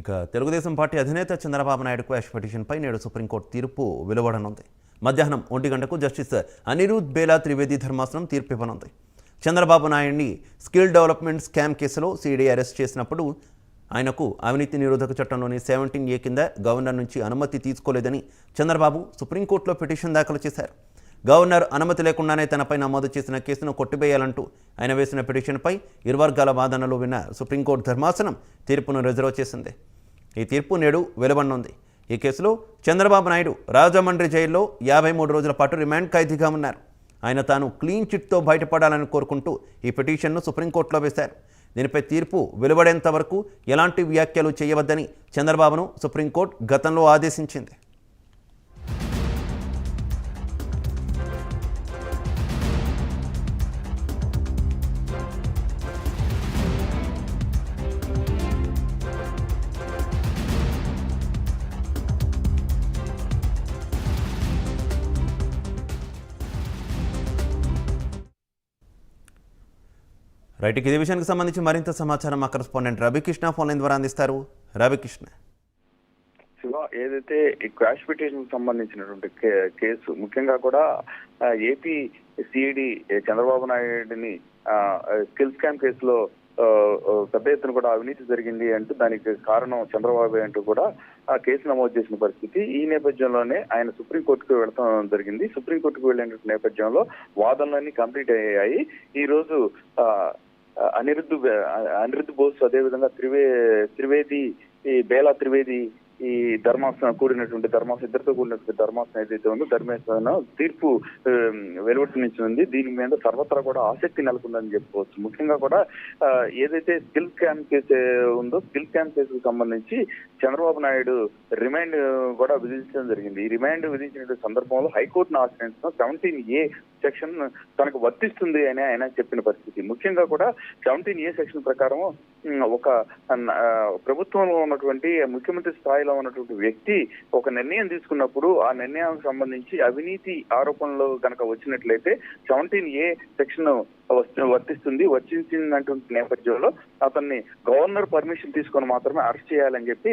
ఇక తెలుగుదేశం పార్టీ అధినేత చంద్రబాబు నాయుడు క్వాష్ పిటిషన్పై నేడు సుప్రీంకోర్టు తీర్పు వెలువడనుంది. మధ్యాహ్నం ఒంటి గంటకు జస్టిస్ అనిరుద్ బేలా త్రివేది ధర్మాసనం తీర్పు ఇవ్వనుంది చంద్రబాబు నాయుడిని స్కిల్ డెవలప్మెంట్ స్కామ్ కేసులో సిఐడి అరెస్ట్ చేసినప్పుడు ఆయనకు అవినీతి నిరోధక చట్టంలోని సెవెంటీన్ ఏ కింద గవర్నర్ నుంచి అనుమతి తీసుకోలేదని చంద్రబాబు సుప్రీంకోర్టులో పిటిషన్ దాఖలు చేశారు. గవర్నర్ అనుమతి లేకుండానే తనపై నమోదు చేసిన కేసును కొట్టివేయాలంటూ ఆయన వేసిన పిటిషన్పై ఇరువర్గాల వాదనలు విన్న సుప్రీంకోర్టు ధర్మాసనం తీర్పును రిజర్వ్ చేసింది. ఈ తీర్పు నేడు వెలువడనుంది ఈ కేసులో చంద్రబాబు నాయుడు రాజమండ్రి జైల్లో యాభై మూడు రోజుల పాటు రిమాండ్ ఖైదీగా ఉన్నారు. ఆయన తాను క్లీన్ చిట్తో బయటపడాలని కోరుకుంటూ ఈ పిటిషన్ను సుప్రీంకోర్టులో వేశారు. దీనిపై తీర్పు వెలువడేంత వరకు ఎలాంటి వ్యాఖ్యలు చేయవద్దని చంద్రబాబును సుప్రీంకోర్టు గతంలో ఆదేశించింది. రైట్ ఇదే విషయానికి సంబంధించి మరింత సమాచారం మా కరెస్పాండెంట్ రవికృష్ణ ఫోన్ లైన్ ద్వారా అందిస్తారు. రవికృష్ణ. శివ ఏదైతే ఈ క్రాష్ పిటిషన్ సంబంధించినటువంటి కే- కేసు ముఖ్యంగా కూడా ఏపీ సిఐడి చంద్రబాబు నాయుడిని స్కిల్ స్కామ్ కేసులో పెద్ద ఎత్తున కూడా అవినీతి జరిగింది అంటూ దానికి కారణం చంద్రబాబు అంటూ కూడా ఆ కేసు నమోదు చేసిన పరిస్థితి ఈ నేపథ్యంలోనే ఆయన సుప్రీంకోర్టుకు వెళ్ళడం జరిగింది. సుప్రీంకోర్టుకు వెళ్ళిన నేపథ్యంలో వాదనలన్నీ కంప్లీట్ అయ్యాయి. ఈ రోజు ఆ, అనిరుద్ధ్ అనిరుద్ధ్ బోస్ అదేవిధంగా త్రివే త్రివేది బేలా త్రివేది ఈ ధర్మాసనం కూడినటువంటి ధర్మాసనం ఇద్దరితో కూడినటువంటి ధర్మాసనం ఏదైతే ఉందో ధర్మాసనం తీర్పు వెలువట్టించింది దీని మీద సర్వత్రా కూడా ఆసక్తి నెలకొందని చెప్పుకోవచ్చు. ముఖ్యంగా కూడా ఏదైతే స్కిల్ క్యాంప్ కేసు ఉందో స్కిల్ క్యాంప్ కేసుకు సంబంధించి చంద్రబాబు నాయుడు రిమాండ్ కూడా విధించడం జరిగింది. ఈ రిమాండ్ విధించిన సందర్భంలో హైకోర్టును ఆశ్రయించడం సెవెంటీన్ ఏ సెక్షన్ తనకు వర్తిస్తుంది అని ఆయన చెప్పిన పరిస్థితి. ముఖ్యంగా కూడా సెవెంటీన్ ఏ సెక్షన్ ప్రకారం ఒక ప్రభుత్వంలో ఉన్నటువంటి ముఖ్యమంత్రి స్థాయిలో ఉన్నటువంటి వ్యక్తి ఒక నిర్ణయం తీసుకున్నప్పుడు ఆ నిర్ణయానికి సంబంధించి అవినీతి ఆరోపణలు కనుక వచ్చినట్లయితే సెవెంటీన్ ఏ సెక్షన్ వర్తిస్తుంది. వర్తించినటువంటి నేపథ్యంలో అతన్ని గవర్నర్ పర్మిషన్ తీసుకొని మాత్రమే అరెస్ట్ చేయాలని చెప్పి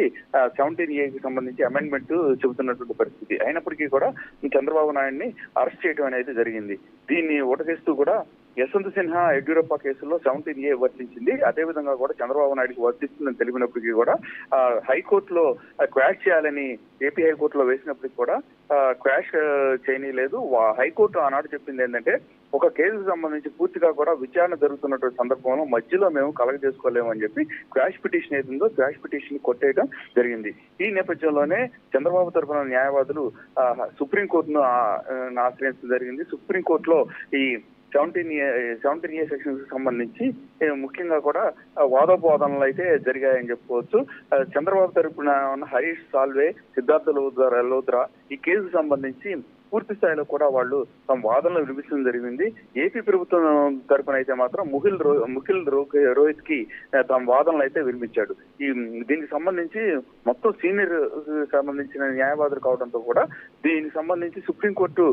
సెవెంటీన్ ఏ కి సంబంధించి అమెండ్మెంట్ చెబుతున్నటువంటి పరిస్థితి. అయినప్పటికీ కూడా చంద్రబాబు నాయుడిని అరెస్ట్ చేయడం అనేది జరిగింది. దీన్ని ఉటకేస్తూ కూడా యశ్వంత్ సిన్హా యడ్యూరప్ప కేసులో సెవెంటీన్ ఏ వర్తించింది. అదేవిధంగా కూడా చంద్రబాబు నాయుడుకి వర్తిస్తుందని తెలిపినప్పటికీ కూడా హైకోర్టులో క్వాష్ చేయాలని ఏపీ హైకోర్టులో వేసినప్పటికీ కూడా క్వాష్ ఆ, చేయనీయలేదు హైకోర్టు ఆనాడు చెప్పింది ఏంటంటే ఒక కేసుకు సంబంధించి పూర్తిగా కూడా విచారణ జరుగుతున్నటువంటి సందర్భంలో మధ్యలో మేము కలగ చేసుకోలేము అని చెప్పి క్వాష్ పిటిషన్ ఏదో క్వాష్ పిటిషన్ కొట్టేయడం జరిగింది. ఈ నేపథ్యంలోనే చంద్రబాబు తరఫున న్యాయవాదులు సుప్రీంకోర్టును ఆశ్రయించడం జరిగింది. సుప్రీంకోర్టులో ఈ సెవెంటీన్ ఏ సెవెంటీన్ ఏ సెక్షన్కి సంబంధించి ముఖ్యంగా కూడా వాదోపవాదనలు అయితే జరిగాయని చెప్పుకోవచ్చు. చంద్రబాబు తరపున ఉన్న హరీష్ సాల్వే సిద్ధార్థ లోద్రా లోద్రా ఈ కేసుకు సంబంధించి పూర్తి స్థాయిలో కూడా వాళ్ళు తమ వాదనలు వినిపించడం జరిగింది. ఏపీ ప్రభుత్వం తరఫున అయితే మాత్రం ముఖిల్ రో ముఖిల్ రోహిత్కి తమ వాదనలు అయితే వినిపించాడు. ఈ దీనికి సంబంధించి మొత్తం సీనియర్ సంబంధించిన న్యాయవాదులు కావడంతో కూడా దీనికి సంబంధించి సుప్రీంకోర్టు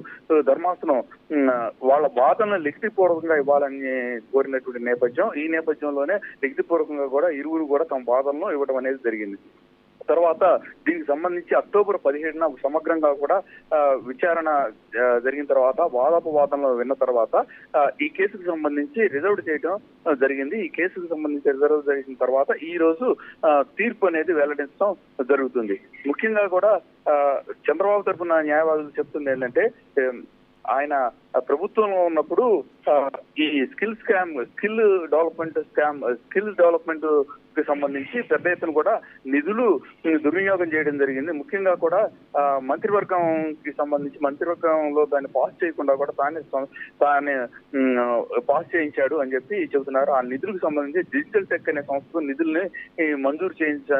ధర్మాసనం వాళ్ళ వాదనలు లిఖితపూర్వకంగా ఇవ్వాలని కోరినటువంటి నేపథ్యం ఈ నేపథ్యంలోనే లిఖితపూర్వకంగా కూడా ఇరువురు కూడా తమ వాదనలు ఇవ్వడం అనేది జరిగింది. తర్వాత దీనికి సంబంధించి అక్టోబర్ పదిహేడున సమగ్రంగా కూడా విచారణ జరిగిన తర్వాత వాదాపు వాదనలు విన్న తర్వాత ఈ కేసుకు సంబంధించి రిజర్వ్ చేయడం జరిగింది. ఈ కేసుకు సంబంధించి రిజర్వ్ చేసిన తర్వాత ఈ రోజు ఆ, తీర్పు అనేది వెల్లడించడం జరుగుతుంది. ముఖ్యంగా కూడా ఆ, చంద్రబాబు తరఫున న్యాయవాదులు చెప్తుంది ఏంటంటే ఆయన ప్రభుత్వంలో ఉన్నప్పుడు ఈ skill scam skill development scam skill డెవలప్మెంట్కి సంబంధించి పెద్ద ఎత్తున కూడా నిధులు దుర్వినియోగం చేయడం జరిగింది. ముఖ్యంగా కూడా మంత్రివర్గం మంత్రివర్గంకి సంబంధించి మంత్రివర్గంలో దాన్ని పాస్ చేయకుండా కూడా తానే తానే పాస్ చేయించాడు అని చెప్పి చెబుతున్నారు. ఆ నిధులకు సంబంధించి డిజిటల్ టెక్ అనే సంస్థ నిధుల్ని మంజూరు చేయించ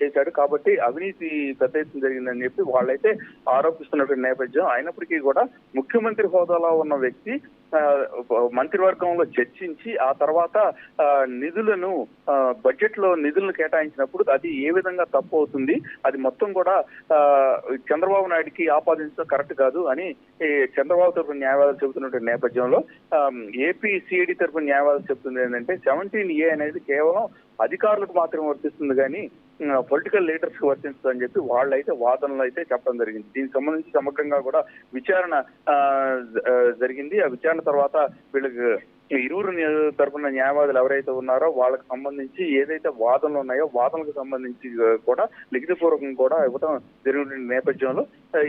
చేశాడు కాబట్టి అవినీతి పెద్ద ఎత్తున జరిగిందని చెప్పి వాళ్ళైతే ఆరోపిస్తున్నటువంటి నేపథ్యం. అయినప్పటికీ కూడా ముఖ్యమంత్రి హోదాలో ఉన్న వ్యక్తి మంత్రివర్గంలో చర్చించి ఆ తర్వాత ఆ, నిధులను బడ్జెట్లో నిధులను కేటాయించినప్పుడు అది ఏ విధంగా తప్పు అవుతుంది అది మొత్తం కూడా ఆ, చంద్రబాబు నాయుడికి ఆపాదించడం కరెక్ట్ కాదు అని చంద్రబాబు తరఫున న్యాయవాదాలు చెబుతున్నటువంటి నేపథ్యంలో ఏపీ సిఐడి తరఫున న్యాయవాదాలు చెబుతుంది ఏంటంటే సెవెంటీన్ ఏ అనేది కేవలం అధికారులకు మాత్రమే వర్తిస్తుంది కానీ పొలిటికల్ లీడర్స్ వర్తించదు అని చెప్పి వాళ్ళైతే వాదనలు అయితే చెప్పడం జరిగింది. దీనికి సంబంధించి సమగ్రంగా కూడా విచారణ ఆ, జ- జరిగింది. ఆ విచారణ తర్వాత వీళ్ళకి ఇరువురు తరఫున తరపున న్యాయవాదులు ఎవరైతే ఉన్నారో వాళ్ళకి సంబంధించి ఏదైతే వాదనలు ఉన్నాయో వాదనలకు సంబంధించి కూడా లిఖితపూర్వకంగా కూడా ఇవ్వడం జరిగిన నేపథ్యంలో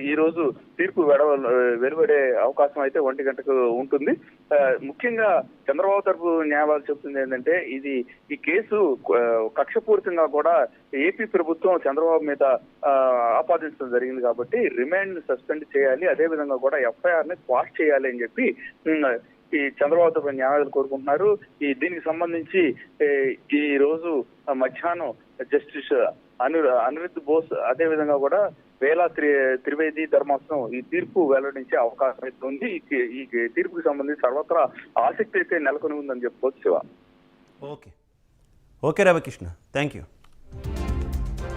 ఈ రోజు తీర్పు వెడవ వెలువడే అవకాశం అయితే ఒంటి గంటకు ఉంటుంది. ముఖ్యంగా చంద్రబాబు తరపు న్యాయవాదులు చెప్తుంది ఏంటంటే ఇది ఈ కేసు కక్షపూరితంగా కూడా ఏపీ ప్రభుత్వం చంద్రబాబు మీద ఆపాదించడం జరిగింది కాబట్టి రిమాండ్ సస్పెండ్ చేయాలి. అదే విధంగా కూడా ఎఫ్ఐఆర్ని క్వాష్ చేయాలి అని చెప్పి ఈ చంద్రబాబు తరపు న్యాయవాదులు కోరుకుంటున్నారు. ఈ దీనికి సంబంధించి ఈ రోజు మధ్యాహ్నం జస్టిస్ అను అనిరుద్ బోస్ అదే విధంగా కూడా వేలా త్రి త్రివేది ధర్మాసనం ఈ తీర్పు వెల్లడించే అవకాశం అయితే ఉంది. ఈ ఈ తీర్పుకి సంబంధించి సర్వత్రా ఆసక్తి అయితే నెలకొని ఉందని చెప్పుకోవచ్చు Shiva. Okay. Okay Ravikrishna. Thank you